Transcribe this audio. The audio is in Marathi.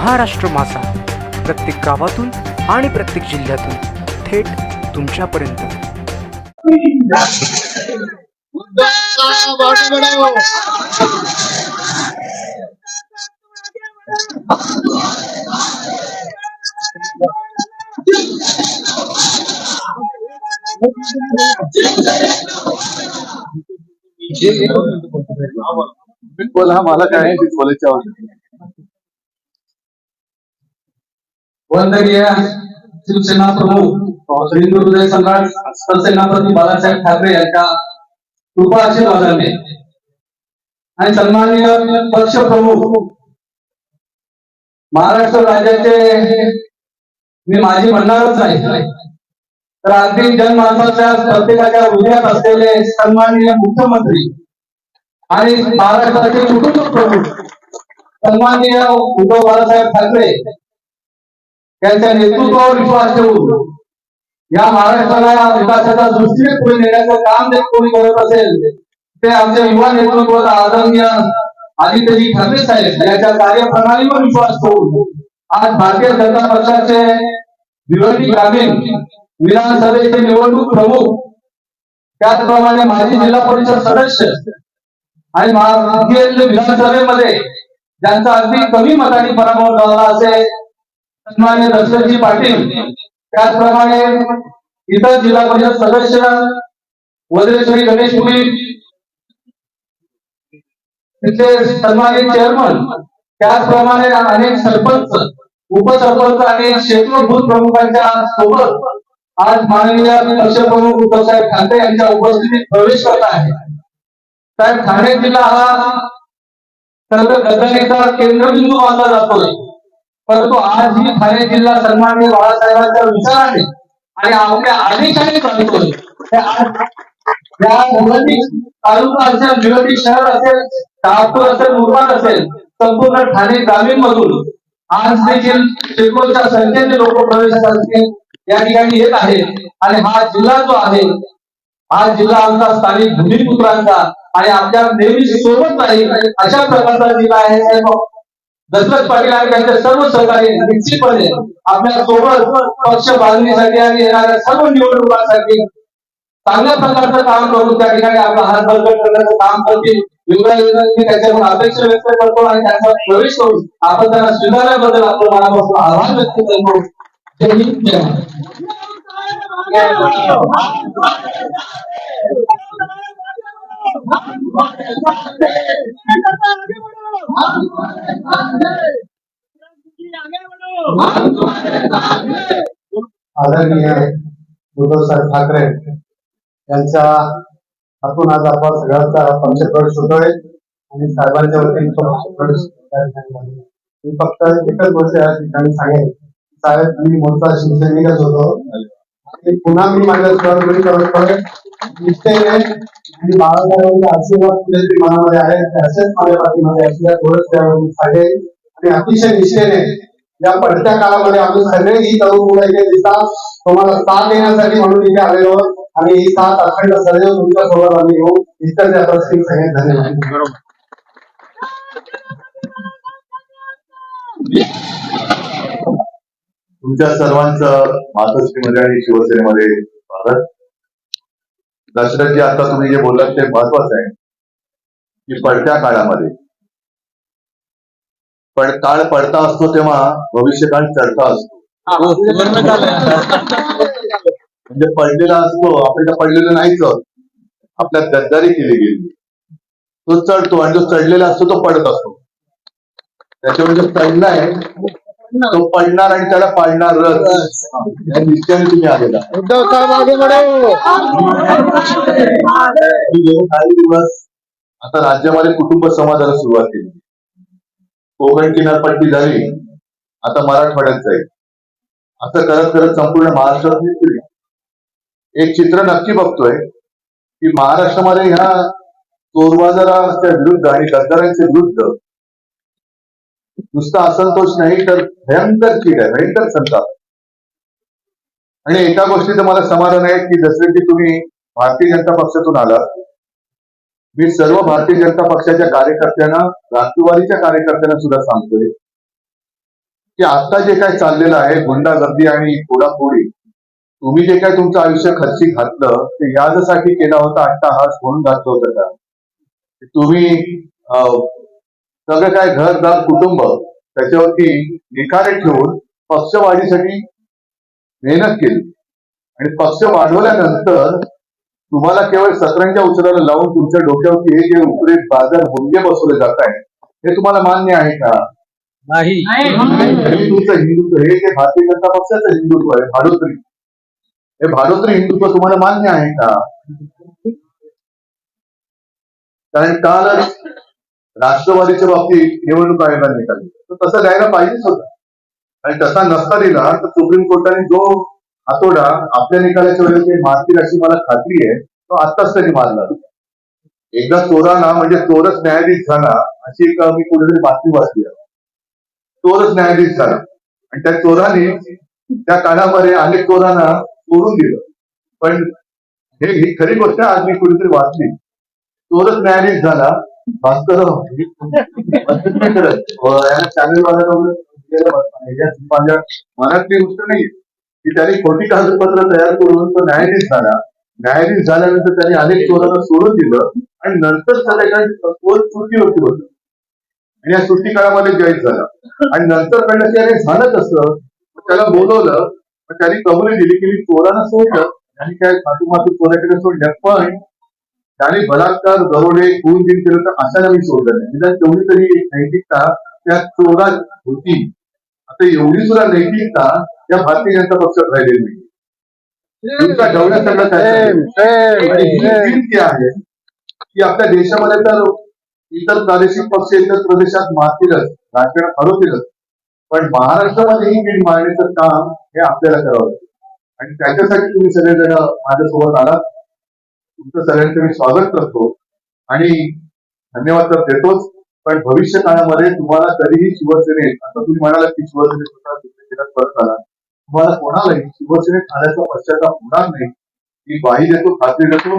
महाराष्ट्र माझा. प्रत्येक गावातून आणि प्रत्येक जिल्ह्यातून थेट तुमच्यापर्यंत. बोला मला काय आहे ते बोलायची आवश्यकता नाही. वंदनीय शिवसेना प्रमुख हिंदू हृदय सम्राट सरसेनापती बाळासाहेब ठाकरे यांच्या कृपा आशीर्वादाने आणि सन्माननीय पक्ष प्रमुख महाराष्ट्र राज्याचे मी माझी म्हणणारच नाही. तर अगदी जनमानसाच्या प्रत्येकाच्या हृदयात असलेले सन्माननीय मुख्यमंत्री आणि महाराष्ट्राचे कुटुंब प्रमुख सन्माननीय उद्धव बाळासाहेब ठाकरे त्यांच्या नेतृत्वावर विश्वास ठेवून या महाराष्ट्राला विकासाच्या दृष्टीने पुढे नेण्याचं काम जर कोणी करत असेल ते आमच्या युवा नेतृत्व आदरणीय आदित्यजी ठाकरे साहेब यांच्या कार्यप्रणालीवर विश्वास ठेवून आज भारतीय जनता पक्षाचे विरोधी ग्रामीण विधानसभेचे निवडणूक प्रमुख त्याचप्रमाणे माजी जिल्हा परिषद सदस्य आणि विधानसभेमध्ये ज्यांचा अगदी कमी मतांनी पराभव झाला असे सन्मान्य दशरथजी पाटील त्याचप्रमाणे इतर जिल्हा परिषद सदस्य वज्रेश्वरी गणेश पुरी तिथले सन्मानित चेअरमन त्याचप्रमाणे अनेक सरपंच उपसरपंच आणि शेकडो भूत प्रमुखांच्या सोबत आज माननीय पक्षप्रमुख उद्धवसाहेब ठाकरे यांच्या उपस्थितीत प्रवेश करत आहे. साहेब ठाणे जिल्हा हा सर्व गद्दारीचा केंद्रबिंदू मानला जातोय. परंतु आज ही ठाणे जिल्हा सन्माननीय बाळासाहेबांच्या विचाराने आणि आपल्या आदेशाने चालतोय या तालुका असेल निवडणूक शहर असेल शहापूर असेल मुरबाड असेल संपूर्ण ठाणे ग्रामीण मधून आज देखील शेकडोच्या संख्येने लोक प्रवेशासाठी या ठिकाणी येत आहेत आणि हा जिल्हा जो आहे हा जिल्हा आमचा स्थानिक भूमिपुत्रांचा आणि आपल्या नेहमी सोबत राहील अशा प्रकारचा जिल्हा आहे. दशरथ पाटील आणि त्यांच्या सर्व सहकारी निश्चितपणे आपल्यासोबत पक्ष बांधणीसाठी आणि येणाऱ्या सर्व निवडणुकांसाठी चांगल्या प्रकारचं काम करून त्या ठिकाणी आपला हात बळकट करण्याचं काम करतील. एवढ्या मी त्याच्यावर अपेक्षा व्यक्त करतो आणि त्यांचा प्रवेश करून आपण त्यांना स्वीकारल्याबद्दल आपलं मनापासून आभार व्यक्त करतो. जय हिंद जय महाराष्ट्र. आदरणीय उद्धवसाहेब ठाकरे यांच्या हातून आज आपण सगळ्यांचा पंचप्रवेश होतोय आणि साहेबांच्या वतीने मी फक्त एकच गोष्ट या ठिकाणी सांगेन. साहेब मी मोठा शिवसैनिकच होतो. आणि पुन्हा मी माझ्या स्वरगुरी करतोय निष्ठेने आणि बाळासाहेबांचे आशीर्वाद मनामध्ये आहे. माझ्या पाठीमध्ये असल्या थोडंच त्यावेळी आणि अतिशय निष्ठेने या पडत्या काळामध्ये आम्ही सगळे ही तरुण मुलं इथे दिसतात. तुम्हाला साथ देण्यासाठी म्हणून इथे आलेलो आणि ही साथ अखंड सदैव तुमच्यासोबत आम्ही घेऊ. इतर त्या सगळे धन्यवाद. तुमच्या सर्वांचं मातोश्रीमध्ये आणि शिवसेनेमध्ये स्वागत. दशरथजी आता तुम्ही जे बोललात ते महत्वाचं आहे. की पडत्या काळामध्ये. पण काळ पडता असतो तेव्हा भविष्यकाळ चढता असतो. म्हणजे पडलेला असतो आपल्याला पडलेलं नाहीच आपल्यात गद्दारी केली गेली. तो चढतो आणि जो चढलेला असतो तो पडत असतो. त्याच्यावर जो चढलाय तो पडणार आणि त्याला पाडणार या निश्चयाने तुम्ही आलेला मी गेले काही दिवस आता राज्यामध्ये कुटुंब समाजाला सुरुवात केली. कोकण किनारपट्टी झाली आता मराठवाड्यात जाईल. असं करत करत संपूर्ण महाराष्ट्रात. एक चित्र नक्की बघतोय की महाराष्ट्रामध्ये ह्या चोरबाजाराच्या विरुद्ध आणि गद्दारांच्या विरुद्ध नुसता असंतोष नाही तर भयंकर चीड आहे भयंकर संताप. आणि एका गोष्टीचं मला समाधान आहे की जसे की तुम्ही भारतीय जनता पक्षातून आलात मी सर्व भारतीय जनता पक्षाच्या कार्यकर्त्यांना राष्ट्रवादीच्या कार्यकर्त्यांना सुद्धा सांगतोय की आता जे काय चाललेलं आहे गुंडागर्दी आणि फोडाफोडी तुम्ही जे काय तुमचं आयुष्य खर्ची घातलं ते याजसाठी केला होता अट्टाहास म्हणून घातलं होतं का? तुम्ही अं, सगळं काय घरदार कुटुंब त्याच्यावरती निखारे ठेवून पक्षवाढीसाठी मेहनत केली. आणि पक्ष वाढवल्यानंतर तुम्हाला केवळ सतरंच्या उचलाला लावून तुमच्या डोक्यावरती हे जे उपरे बाजार भुंगे बसवले जात आहे हे तुम्हाला मान्य आहे का? नाही. तुमचं हिंदुत्व हे जे भारतीय जनता पक्षाचं हिंदुत्व आहे भाडोत्री हे भाडोत्री हिंदुत्व तुम्हाला मान्य आहे का? कारण कालच राष्ट्रवादीच्या बाबतीत निवडणूक आयोगाने निकाल. तर तसं द्यायला पाहिजेच होता. आणि तसा नसता दिला तर सुप्रीम कोर्टाने जो हातोडा आपल्या निकालाच्या वेळेस ते मारतील अशी मला खात्री आहे तो आत्ताच त्यांनी मारला. एकदा चोराना म्हणजे चोरच न्यायाधीश झाला अशी एक मी कुठेतरी बातमी वाचली आहे. चोरच न्यायाधीश झाला. आणि त्या चोराने त्या काळामध्ये अनेक चोरांना चोरून दिलं. पण हे ही खरी गोष्ट आज मी कुठेतरी वाचली. चोरच न्यायाधीश झाला भास्कर हो. हो, मनातली गोष्ट नाही की त्याने खोटी कागदपत्र तयार करून तो न्यायाधीश झाला. न्यायाधीश झाल्यानंतर त्यांनी अनेक चोरांना सोडून दिलं आणि नंतर संध्याकाळी चोर सुट्टीवरती होत आणि या सुट्टी काळामध्ये जॉईन झाला. आणि नंतर कळलं की अरे झालं कसं त्याला बोलवलं. त्याने कबुली दिली की मी चोरांना सोडलं. आणि काय मातू मातू चोराकडे सोडल्या पण त्याने बलात्कार दरोडे खून बिन केलं तर अशाला मी सोडलं नाही. निदान तेवढी तरी एक नैतिकता त्या चोरात होती. आता एवढी सुद्धा नैतिकता या भारतीय जनता पक्षात राहिलेली नाही. तुमचा ढवळ्या सगळं काय आणि विनंती आहे की आपल्या देशामध्ये तर इतर प्रादेशिक पक्ष इतर प्रदेशात मारतीलच राजकारण हरवतीलच पण महाराष्ट्रामध्ये ही मीठ मारण्याचं काम हे आपल्याला करावं लागेल आणि त्याच्यासाठी तुम्ही सगळेजण माझ्यासोबत आलात. तुमचं सगळ्यांचं मी स्वागत करतो. आणि धन्यवाद तर देतोच पण भविष्य काळामध्ये तुम्हाला कधीही शिवसेनेत आता तुम्ही म्हणाला की शिवसेनेत शिवसेनेत परत आला. तुम्हाला कोणालाही शिवसेनेत आल्याचा पश्चाताप होणार नाही. मी बाही देतो खात्री देतो.